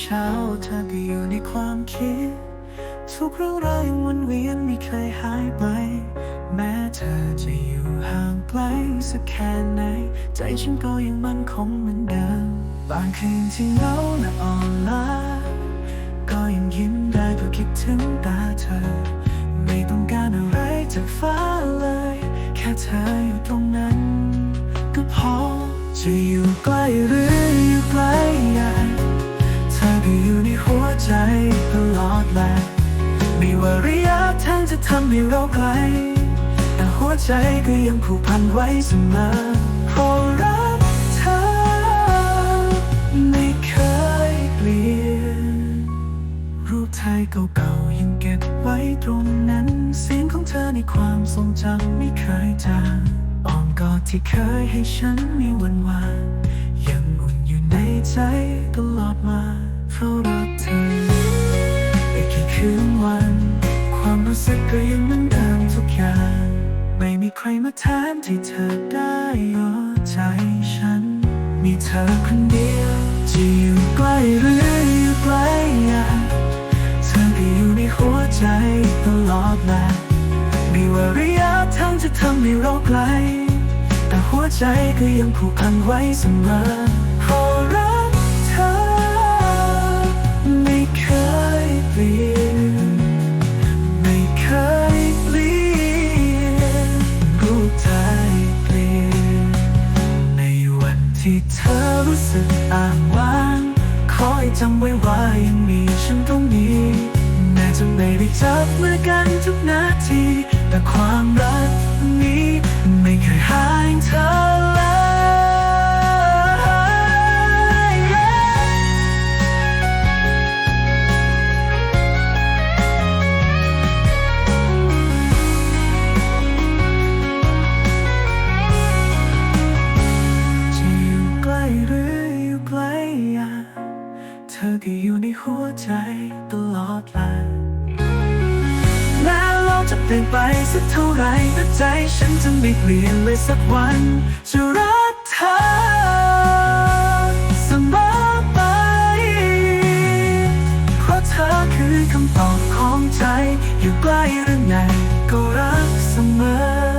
เช้าเธอก็อยู่ในความคิด ทุกเรื่องราวยังวนเวียนไม่เคยหายไป แม้เธอจะอยู่ห่างไกลสักแค่ไหน ใจฉันก็ยังมั่นคงเหมือนเดิม บางคืนที่เหงาและอ่อนล้าก็ยังยิ้มได้เพราะคิดถึงตาเธอ ไม่ต้องการอะไรจากฟ้าเลย แค่เธออยู่ตรงนั้น ก็พอจะอยู่ใกล้หรือ จะทำให้เราไกล แต่หัวใจก็ยังผูกพันไว้เสมอเพราะรักเธอ ไม่เคยเปลี่ยน รูปถ่ายเก่าๆยังเก็บไว้ตรงนั้น เสียงของเธอในความทรงจำไม่เคยจางอ้อมกอดที่เคยให้ฉันมีวันวานยังอุ่นอยู่ในใจตลอดมาเพราะรักเธออีกกี่คืนวัน รู้สึกก็ยังเหมือนเดิมทุกอย่าง ไม่มีใครมาแทนที่เธอได้หัวใจฉัน มีเธอคนเดียวจะอยู่ใกล้หรืออยู่ไกลกันเธอก็อยู่ในหัวใจตลอดแหละไม่ว่าระยะทางจะทำให้เราไกล แต่หัวใจก็ยังผูกพันไว้เสมอ ที่เธอรู้สึกอ่างว้างขอให้จำไว้ว่ายังมีฉันตรงนี้ แม้จะไม่ได้จับมือกันทุกนาที แต่ความรัก ธอก็อยู่ในหัวใจตลอดแหละแม้เราจะเปลี่ยนไปสักเท่าไรแต่ใจฉันจะไม่เปลี่ยนเลยสักวัน จะรักเธอเสมอไป เพราะเธอคือคำตอบของใจ อยู่ใกล้หรือไงก็รักเสมอ